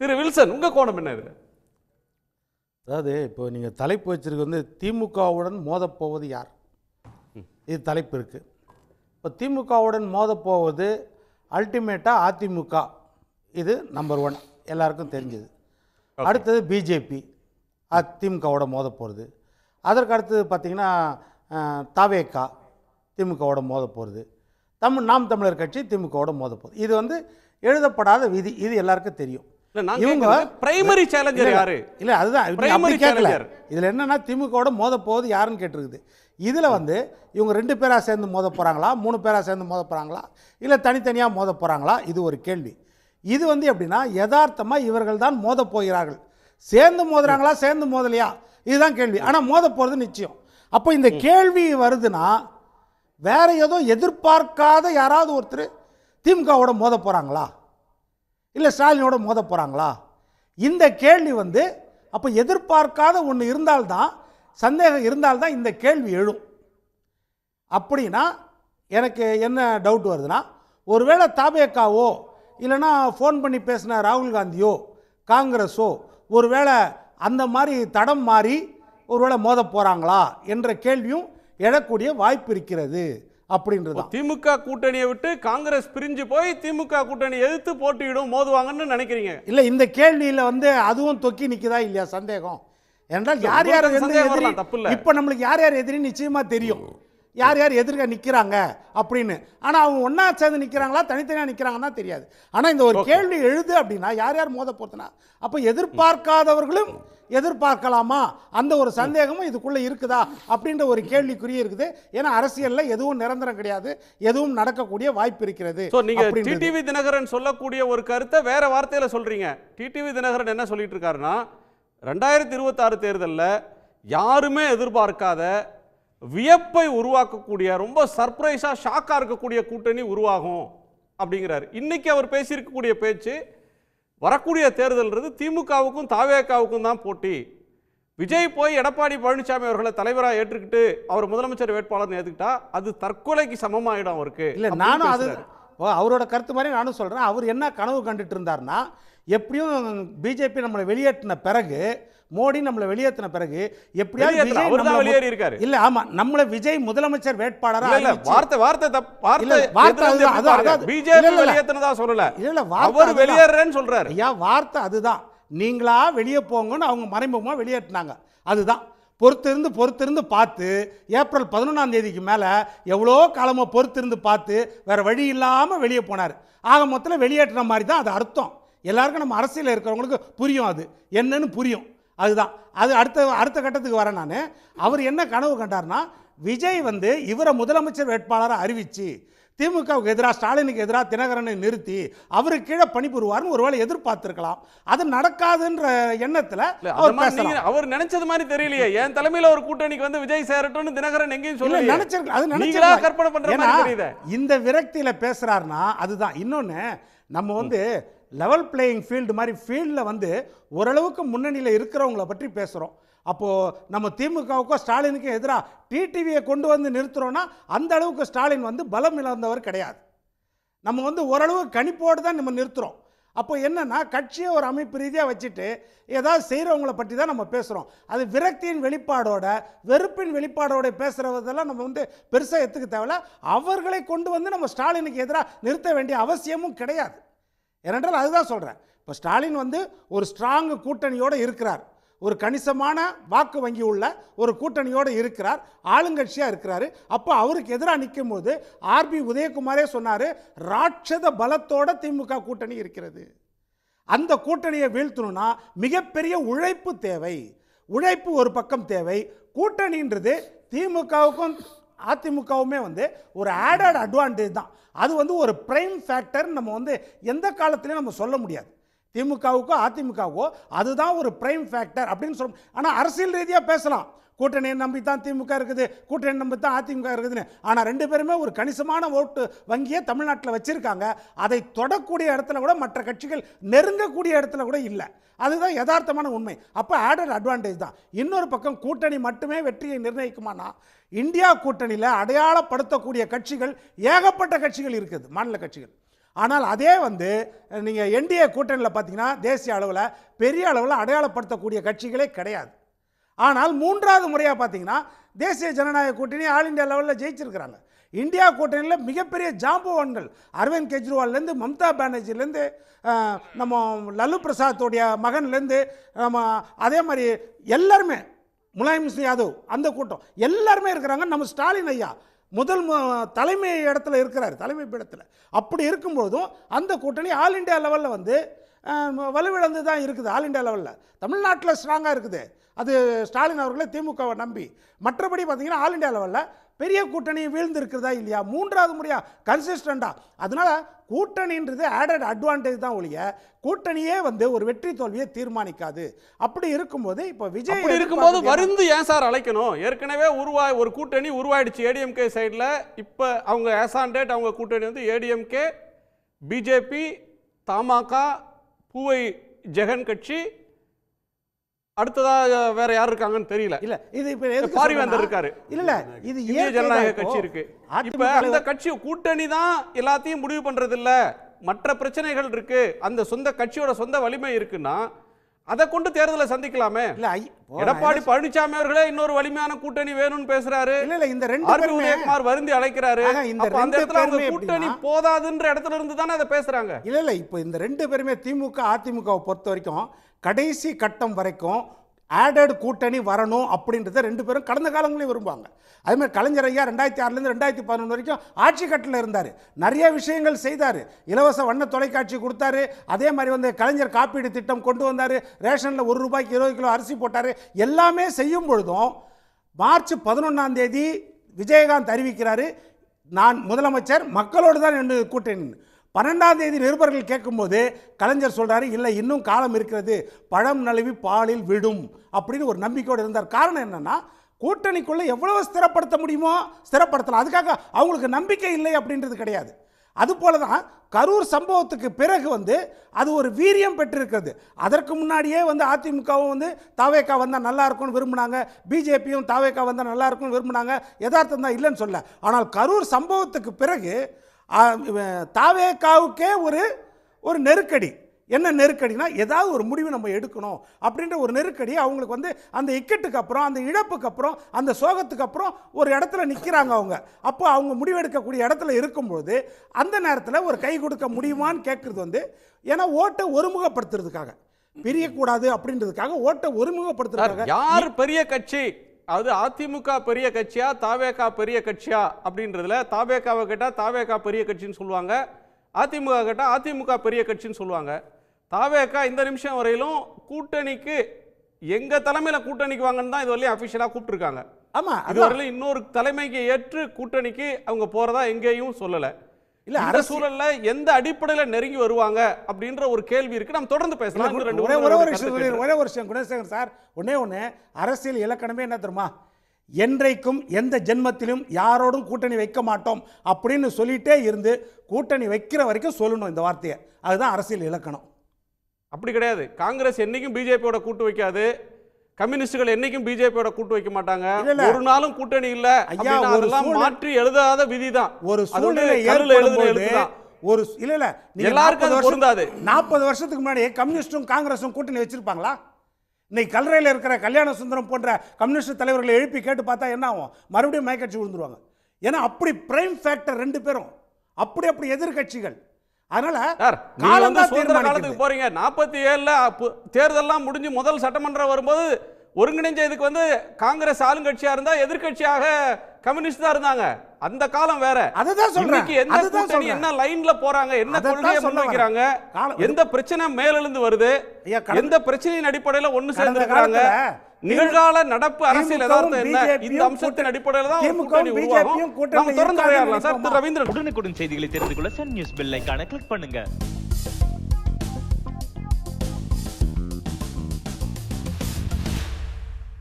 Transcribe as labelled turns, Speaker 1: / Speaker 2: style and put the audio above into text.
Speaker 1: திரு Wilson உங்க கோணம் என்ன இதுல
Speaker 2: அதாவது இப்போ நீங்கள் தலைப்பு வச்சிருக்க வந்து திமுகவுடன் மோதப்போவது யார்? இது தலைப்பு இருக்குது இப்போ திமுகவுடன் மோதப்போவது அல்டிமேட்டாக அதிமுக. இது நம்பர் ஒன். எல்லாருக்கும் தெரிஞ்சது. அடுத்தது பிஜேபி. திமுகவோட மோத போகிறது அதற்கு அடுத்தது பார்த்திங்கன்னா தாவேக்கா திமுகவோட மோத போகிறது தமிழ் நாம் தமிழர் கட்சி திமுகவோட மோத போகுது இது வந்து எழுதப்படாத விதி. இது எல்லாருக்கும் தெரியும். இவங்க
Speaker 1: பிரைமரி சேலஞ்சர் யாரு?
Speaker 2: இல்ல அதுதான் அப்படி கேட்கல. இதுல என்னன்னா திமுகவோட மோத போகுது யாருன்னு கேட்டிருக்குது. இதுல வந்து இவங்க ரெண்டு பேரா சேர்ந்து மோத போறாங்களா? மூணு பேரா சேர்ந்து மோத போறாங்களா? இல்ல தனித்தனியா மோத போறாங்களா? இது ஒரு கேள்வி. இது வந்து எப்படின்னா யதார்த்தமா இவர்கள் தான் மோத போகிறார்கள். சேர்ந்து மோதுறாங்களா? சேர்ந்து மோதலையா? இதுதான் கேள்வி. ஆனா மோத போறது நிச்சயம். அப்போ இந்த கேள்வி வருதுன்னா வேற ஏதோ எதிர்பார்க்காத யாராவது ஒருத்தர் திமுகவோட மோத போறாங்களா? இல்லை ஸ்டாலினோட மோத போகிறாங்களா இந்த கேள்வி வந்து அப்போ எதிர்பார்க்காத ஒன்று இருந்தால்தான் சந்தேகம் இருந்தால்தான் இந்த கேள்வி எழும். அப்படின்னா எனக்கு என்ன டவுட் வருதுன்னா ஒருவேளை தாபேக்காவோ இல்லைன்னா ஃபோன் பண்ணி பேசின ராகுல் காந்தியோ காங்கிரஸோ ஒருவேளை அந்த மாதிரி தடம் மாறி ஒருவேளை மோத போகிறாங்களா என்ற கேள்வியும் எழக்கூடிய வாய்ப்பு இருக்கிறது. அப்படின்றது
Speaker 1: திமுக கூட்டணியை விட்டு காங்கிரஸ் பிரிஞ்சு போய் திமுக கூட்டணி எதிர்த்து போட்டியிடும் மோதுவாங்கன்னு நினைக்கிறீங்க?
Speaker 2: இல்லை இந்த கேள்வியில் வந்து அதுவும் தொக்கி நிற்குதா இல்லையா சந்தேகம்? என்றால் யார் யார் எதிரி
Speaker 1: தப்பு இல்ல.
Speaker 2: இப்போ நம்மளுக்கு யார் யார் எதிரி நிச்சயமா தெரியும். யார் யார் எதிர்க்க நிற்கிறாங்க அப்படின்னு. ஆனால் அவங்க ஒன்றா சேர்ந்து நிற்கிறாங்களா தனித்தனியாக நிற்கிறாங்கன்னா தெரியாது. ஆனால் இந்த ஒரு கேள்வி எழுது அப்படின்னா யார் யார் மோத போத்துனா அப்போ எதிர்பார்க்காதவர்களும் எதிர்பார்க்கலாமா? அந்த ஒரு சந்தேகமும் இதுக்குள்ளே இருக்குதா? அப்படின்ற ஒரு கேள்விக்குறி இருக்குது. ஏன்னா அரசியலில் எதுவும் நிரந்தரம் கிடையாது. எதுவும் நடக்கக்கூடிய வாய்ப்பு இருக்கிறது.
Speaker 1: டிடிவி தினகரன் சொல்லக்கூடிய ஒரு கருத்தை வேற வார்த்தையில சொல்றீங்க. டிடிவி தினகரன் என்ன சொல்லிட்டு இருக்காருன்னா ரெண்டாயிரத்தி இருபத்தாறு தேர்தல்ல யாருமே எதிர்பார்க்காத வியப்பை உருவாக்கக்கூடிய ரொம்ப சர்ப்ரைஸா ஷாக்கா இருக்கக்கூடிய கூட்டணி உருவாகும் அப்படிங்கிறாரு. இன்னைக்கு அவர் பேசியிருக்கக்கூடிய பேச்சு வரக்கூடிய தேர்தல்ன்றது திமுகவுக்கும் தாவேக்காவுக்கும் தான் போட்டி. விஜய் போய் எடப்பாடி பழனிசாமி அவர்களை தலைவராக ஏற்றுக்கிட்டு அவர் முதலமைச்சர் வேட்பாளர்னு ஏத்துக்கிட்டா அது தற்கொலைக்கு சமமாயிடும் அவருக்கு.
Speaker 2: இல்லை நானும் அது அவரோட கருத்து மாதிரி நானும் சொல்கிறேன் அவர் என்ன கனவு கண்டுட்டு இருந்தார்னா எப்படியும் பிஜேபி நம்மளை வெளியேற்றின பிறகு மோடி நம்மளை வெளியேற்றின பிறகு எப்படியாவது
Speaker 1: வெளியேறி இருக்காரு.
Speaker 2: இல்ல ஆமா. நம்மளை விஜய் முதலமைச்சர் வேட்பாளரா
Speaker 1: இல்ல, வார்த்தை வார்த்தை வார்த்தை
Speaker 2: வார்த்தை
Speaker 1: பிஜேபி சொல்லல.
Speaker 2: இல்ல,
Speaker 1: அவர். வெளியேறேன்னு சொல்றாரு.
Speaker 2: ஐயா வார்த்தை அதுதான். நீங்களா வெளியே போங்கன்னு அவங்க மறைமுகமாக வெளியேற்றினாங்க. அதுதான். பொறுத்திருந்து பொறுத்திருந்து பார்த்து ஏப்ரல் பதினொன்றாம் தேதிக்கு மேலே எவ்வளோ காலமாக பொறுத்திருந்து பார்த்து வேற வழி இல்லாமல் வெளியே போனார். ஆக மொத்தத்தில் வெளியேற்றின மாதிரி தான் அது அர்த்தம். எல்லாருக்கும் நம்ம அரசியலில் இருக்கிறவங்களுக்கு புரியும் அது. என்னன்னு புரியும். அதுதான். அது அடுத்த அடுத்த கட்டத்துக்கு வரேன் நான். அவர் என்ன கனவு கண்டார்னா விஜய் வந்து இவரை முதலமைச்சர் வேட்பாளரை அறிவிச்சு திமுகவுக்கு எதிராக ஸ்டாலினுக்கு எதிராக தினகரனை நிறுத்தி அவருக்கு கீழே பணிபுரிவார்னு ஒருவேளை எதிர்பார்த்திருக்கலாம். அது நடக்காதுன்ற எண்ணத்தில் அவர்
Speaker 1: அவர் நினைச்சது மாதிரி தெரியலையே. என் தலைமையில ஒரு கூட்டணிக்கு வந்து விஜய் சேரட்டும்னு தினகரன் எங்கேயும்
Speaker 2: இல்ல,
Speaker 1: சொல்லல
Speaker 2: நினைச்சிருக்க- அது நினைச்சிருக்கலாம்.
Speaker 1: கற்பனை தெரியுது
Speaker 2: இந்த விரக்தியில பேசுறாருன்னா அதுதான். இன்னொன்னு நம்ம வந்து லெவல் பிளேயிங் ஃபீல்டு மாதிரி ஃபீல்டில் வந்து ஓரளவுக்கு முன்னணியில் இருக்கிறவங்கள பற்றி பேசுகிறோம் அப்போது நம்ம திமுகவுக்கோ ஸ்டாலினுக்கும் எதிராக டிடிவியை கொண்டு வந்து நிறுத்துகிறோன்னா அந்த அளவுக்கு ஸ்டாலின் வந்து பலம் இழந்தவர் கிடையாது. நம்ம வந்து ஓரளவு கணிப்போடு தான் நம்ம நிறுத்துகிறோம் அப்போ என்னென்னா கட்சியை ஒரு அமைப்பு ரீதியாக வச்சுட்டு ஏதாவது செய்கிறவங்கள பற்றி தான் நம்ம பேசுகிறோம் அது விரக்தியின் வெளிப்பாடோட வெறுப்பின் வெளிப்பாடோட பேசுகிறதெல்லாம் நம்ம வந்து பெருசாக எடுத்துக்க தேவையில்ல. அவர்களை கொண்டு வந்து நம்ம ஸ்டாலினுக்கு எதிராக நிறுத்த வேண்டிய அவசியமும் கிடையாது. ஏனென்றால் அதுதான் சொல்கிறேன் இப்போ ஸ்டாலின் வந்து ஒரு ஸ்ட்ராங் கூட்டணியோடு இருக்கிறார். ஒரு கணிசமான வாக்கு வங்கி உள்ள ஒரு கூட்டணியோடு இருக்கிறார். ஆளுங்கட்சியாக இருக்கிறாரு. அப்போ அவருக்கு எதிராக நிற்கும் போது ஆர்பி உதயகுமாரே சொன்னார் ராட்சத பலத்தோட திமுக கூட்டணி இருக்கிறது. அந்த கூட்டணியை வீழ்த்தணும்னா மிகப்பெரிய உழைப்பு தேவை. உழைப்பு ஒரு பக்கம் தேவை. கூட்டணின்றது திமுகவுக்கும் அதிமுகவுமே வந்து ஒரு ஆடட் அட்வான்டேஜ் தான். அது வந்து ஒரு ப்ரைம் ஃபேக்டர் நம்ம வந்து எந்த காலத்துலையும் நம்ம சொல்ல முடியாது. திமுகவுக்கோ அதிமுகவோ அதுதான் ஒரு பிரைம் ஃபேக்டர் அப்படின்னு சொல்ல ஆனால் அரசியல் ரீதியாக பேசலாம். கூட்டணியை நம்பி தான் திமுக இருக்குது கூட்டணி நம்பி தான் அதிமுக இருக்குதுன்னு. ஆனால் ரெண்டு பேருமே ஒரு கணிசமான ஓட்டு வங்கியை தமிழ்நாட்டில் வச்சிருக்காங்க. அதை தொடக்கூடிய இடத்துல கூட மற்ற கட்சிகள் நெருங்கக்கூடிய இடத்துல கூட இல்லை. அதுதான் யதார்த்தமான உண்மை. அப்போ ஆடட் அட்வான்டேஜ் தான். இன்னொரு பக்கம் கூட்டணி மட்டுமே வெற்றியை நிர்ணயிக்குமானா இந்தியா கூட்டணியில் அடையாளப்படுத்தக்கூடிய கட்சிகள் ஏகப்பட்ட கட்சிகள் இருக்குது மாநில கட்சிகள். ஆனால் அதே வந்து நீங்கள் என்டிஏ கூட்டணியில் பார்த்தீங்கன்னா தேசிய அளவில் பெரிய அளவில் அடையாளப்படுத்தக்கூடிய கட்சிகளே கிடையாது. ஆனால் மூன்றாவது முறையாக பார்த்தீங்கன்னா தேசிய ஜனநாயக கூட்டணி ஆல் இந்தியா லெவலில் ஜெயிச்சிருக்கிறாங்க. இந்தியா கூட்டணியில் மிகப்பெரிய ஜாம்பவான்கள் அரவிந்த் கெஜ்ரிவால்லேருந்து மம்தா பானர்ஜிலேருந்து நம்ம லல்லு பிரசாத்தோடைய மகன்லேருந்து நம்ம அதே மாதிரி எல்லாருமே முலாயம் சிங் யாதவ் அந்த கூட்டம் எல்லாருமே இருக்கிறாங்க. நம்ம ஸ்டாலின் ஐயா முதல் மு- தலைமை இடத்துல இருக்கிறார் தலைமை பீடத்தில். அப்படி இருக்கும்போதும் அந்த கூட்டணி ஆல் இந்தியா லெவலில் வந்து வலுவிழந்து தான் இருக்குது ஆல் இந்தியா லெவலில். தமிழ்நாட்டில் ஸ்ட்ராங்காக இருக்குது. அது ஸ்டாலின் அவர்களே திமுகவை நம்பி. மற்றபடி பார்த்தீங்கன்னா ஆல் இந்தியா லெவலில் பெரிய கூட்டணி வீழ்ந்து இருக்கிறதா இல்லையா? மூன்றாவது முறையா கன்சிஸ்டண்டாக அதனால கூட்டணின்றது ஆடட் அட்வான்டேஜ் தான் ஒழிய கூட்டணியே வந்து ஒரு வெற்றி தோல்வியை தீர்மானிக்காது. அப்படி இருக்கும்போது இப்போ விஜய்
Speaker 1: இருக்கும்போது வருந்து ஏன் சார் அழைக்கணும்? ஏற்கனவே உருவாய் ஒரு கூட்டணி உருவாயிடுச்சு ஏடிஎம்கே சைடில் இப்போ அவங்க ஆன் டேட் அவங்க கூட்டணி வந்து ஏடிஎம்கே பிஜேபி தமாக பூவை ஜெகன் கட்சி அடுத்ததாக வேற யார் இருக்காங்கன்னு தெரியல
Speaker 2: இல்ல இது இப்ப
Speaker 1: பாரிவேந்தர் இருக்காரு.
Speaker 2: இல்ல இல்ல இது
Speaker 1: இந்திய ஜனநாயக கட்சி. இருக்கு இப்ப அந்த கட்சி கூட்டணி தான் எல்லாத்தையும் முடிவு பண்றது இல்ல மற்ற பிரச்சனைகள் இருக்கு அந்த சொந்த கட்சியோட சொந்த வலிமை இருக்குன்னா அதை கொண்டு தேர்தலை சந்திக்கலாமே.
Speaker 2: இல்ல
Speaker 1: எடப்பாடி பழனிசாமி அவர்களே இன்னொரு வலிமையான கூட்டணி வேணும்னு பேசுறாரு.
Speaker 2: இல்ல இல்ல இந்த ரெண்டு
Speaker 1: ஆர்பி
Speaker 2: பேருமே
Speaker 1: உதயகுமார் வருந்தி அழைக்கிறாரு.
Speaker 2: இந்த
Speaker 1: அந்த இடத்துல
Speaker 2: பேருமே
Speaker 1: கூட்டணி போதாதுன்ற இடத்துல இருந்து தானே அதை பேசுறாங்க.
Speaker 2: இல்ல இல்ல இப்போ இந்த ரெண்டு பேருமே திமுக அதிமுகவை பொறுத்த வரைக்கும் கடைசி கட்டம் வரைக்கும் ஆடட் கூட்டணி வரணும் அப்படின்றத ரெண்டு பேரும் கடந்த காலங்களையும் விரும்புவாங்க. அதே மாதிரி கலைஞர் ஐயா ரெண்டாயிரத்தி ஆறுலேருந்து ரெண்டாயிரத்தி பதினொன்று வரைக்கும் ஆட்சி கட்டில் இருந்தார். நிறைய விஷயங்கள் செய்தார். இலவச வண்ண தொலைக்காட்சி கொடுத்தாரு. அதே மாதிரி வந்து கலைஞர் காப்பீடு திட்டம் கொண்டு வந்தார். ரேஷனில் ஒரு ரூபாய்க்கு இருபது கிலோ அரிசி போட்டார். எல்லாமே செய்யும் பொழுதும் மார்ச் பதினொன்றாம் தேதி விஜயகாந்த் அறிவிக்கிறாரு. நான் முதலமைச்சர் மக்களோடு தான் என்று கூட்டணி பன்னெண்டாம் தேதி நிருபர்கள் கேட்கும்போது கலைஞர் சொல்கிறாரு இல்லை இன்னும் காலம் இருக்கிறது. பழம் நழுவி பாலில் விடும். அப்படின்னு ஒரு நம்பிக்கையோடு இருந்தார். காரணம் என்னன்னா கூட்டணிக்குள்ளே எவ்வளவு ஸ்திரப்படுத்த முடியுமோ ஸ்திரப்படுத்தலாம். அதுக்காக அவங்களுக்கு நம்பிக்கை இல்லை அப்படின்றது கிடையாது. அதுபோல தான் கரூர் சம்பவத்துக்கு பிறகு வந்து அது ஒரு வீரியம் பெற்றிருக்கிறது. அதற்கு முன்னாடியே வந்து அதிமுகவும் வந்து தாவேக்கா வந்தால் நல்லா இருக்கும்னு விரும்பினாங்க. பிஜேபியும் தாவேக்கா வந்தால் நல்லா இருக்கும்னு விரும்பினாங்க. யதார்த்தம் தான் இல்லைன்னு சொல்ல ஆனால் கரூர் சம்பவத்துக்கு பிறகு தாவேக்காவுக்கே ஒரு ஒரு நெருக்கடி. என்ன நெருக்கடினா ஏதாவது ஒரு முடிவு நம்ம எடுக்கணும் அப்படின்ற ஒரு நெருக்கடி அவங்களுக்கு வந்து அந்த இக்கட்டுக்கு அப்புறம் அந்த இழப்புக்கு அப்புறம் அந்த சோகத்துக்கு அப்புறம் ஒரு இடத்துல நிற்கிறாங்க அவங்க. அப்போ அவங்க முடிவெடுக்கக்கூடிய இடத்துல இருக்கும்போது அந்த நேரத்தில் ஒரு கை கொடுக்க முடியுமான்னு கேட்குறது வந்து ஏன்னா ஓட்டை ஒருமுகப்படுத்துறதுக்காக. பிரியக்கூடாது அப்படின்றதுக்காக ஓட்டை ஒருமுகப்படுத்துறாங்க
Speaker 1: யார் பெரிய கட்சி? அது அதிமுக பெரிய கட்சியா தாவேகா பெரிய கட்சியா அப்படின்றதுல தாவேகாவை கேட்டா தாவேகா பெரிய கட்சின்னு சொல்லுவாங்க. அதிமுக கேட்டா அதிமுக பெரிய கட்சின்னு சொல்லுவாங்க. தாவேகா இந்த நிமிஷம் வரையிலும் கூட்டணிக்கு எங்க தலைமையில கூட்டணிக்கு வாங்கன்னு தான் இது வரையும் அபிஷியலா கூப்பிட்டுருக்காங்க.
Speaker 2: ஆமாம் அது
Speaker 1: இதுவரையிலும் இன்னொரு தலைமைக்கு ஏற்று கூட்டணிக்கு அவங்க போறதா எங்கேயும் சொல்லல.
Speaker 2: இல்ல,
Speaker 1: சூழல்ல எந்த அடிப்படையில நெருங்கி வருவாங்க அப்படின்ற ஒரு கேள்வி இருக்கு. நம்ம தொடர்ந்து பேசலாம்.
Speaker 2: ஒரே ஒரே ஒரு விஷயம். ஒரே ஒரு விஷயம் குணசேகர் சார் ஒண்ணே ஒன்று அரசியல் இலக்கணமே என்ன தெரியுமா? என்றைக்கும் எந்த ஜென்மத்திலும் யாரோடும் கூட்டணி வைக்க மாட்டோம் அப்படின்னு சொல்லிட்டே இருந்து கூட்டணி வைக்கிற வரைக்கும் சொல்லணும் இந்த வார்த்தையை. அதுதான் அரசியல் இலக்கணம்.
Speaker 1: அப்படி கிடையாது. காங்கிரஸ் என்னைக்கும் பிஜேபியோட கூட்டு வைக்காது. கம்யூனிஸ்டுகள் என்னைக்கும் பிஜேபியோட கூட்டு வைக்க மாட்டாங்க. ஒரு நாளும் கூட்டணி இல்ல.
Speaker 2: ஒரு
Speaker 1: அதெல்லாம் மாற்றி எழுதாத விதிதான்.
Speaker 2: ஒரு
Speaker 1: அது வந்து
Speaker 2: சூழ்நிலை
Speaker 1: எழுதுன.
Speaker 2: ஒரு இல்ல இல்ல.
Speaker 1: எல்லாருக்கும் அது
Speaker 2: 40 வருஷம்-
Speaker 1: பொருந்தாது.
Speaker 2: நாற்பது வருஷத்துக்கு முன்னாடி கம்யூனிஸ்டும் காங்கிரஸும் கூட்டணி வச்சிருப்பாங்களா? இன்னைக்கு கல்லறையில் இருக்கிற கல்யாண சுந்தரம் போன்ற கம்யூனிஸ்ட் தலைவர்களை எழுப்பி கேட்டு பார்த்தா என்ன ஆகும்? மறுபடியும் மயக்கடிச்சு விழுந்துருவாங்க. ஏன்னா அப்படி பிரைம் ஃபேக்டர் ரெண்டு பேரும். அப்படி அப்படி எதிர்க்கட்சிகள் அதனால.
Speaker 1: காலத்துக்கு போறீங்க நாற்பத்தி ஏழுல தேர்தல்லாம் முடிஞ்சு முதல் சட்டமன்றம் வரும்போது ஒருங்கிணைஞ்ச இதுக்கு வந்து காங்கிரஸ் ஆளுங்கட்சியா இருந்தா எதிர்க்கட்சியாக கம்யூனிஸ்ட் தான் இருந்தாங்க அந்த காலம் வேற
Speaker 2: அதுதான் சொல்றேன்.
Speaker 1: எந்த கூட்டணி. என்ன லைன்ல போறாங்க என்ன கொள்கையை முன்வைக்கிறாங்க எந்த பிரச்சனை மேலெழுந்து வருது எந்த பிரச்சனையின் அடிப்படையில ஒண்ணு
Speaker 2: காலத்துல
Speaker 1: நிகழ்கால நடப்பு அரசியல் யதார்த்தம் என்ன? இந்த அம்சத்தின் அடிப்படையில தான் கூட்டணி உருவாகும். நம்ம தொடர்ந்து விளையாடலாம். சார்? ரவீந்திரன்.
Speaker 3: உடனுக்குடன் செய்திகளை தெரிந்து கொள்ள சன் நியூஸ் பெல் ஐகானை கிளிக் பண்ணுங்க.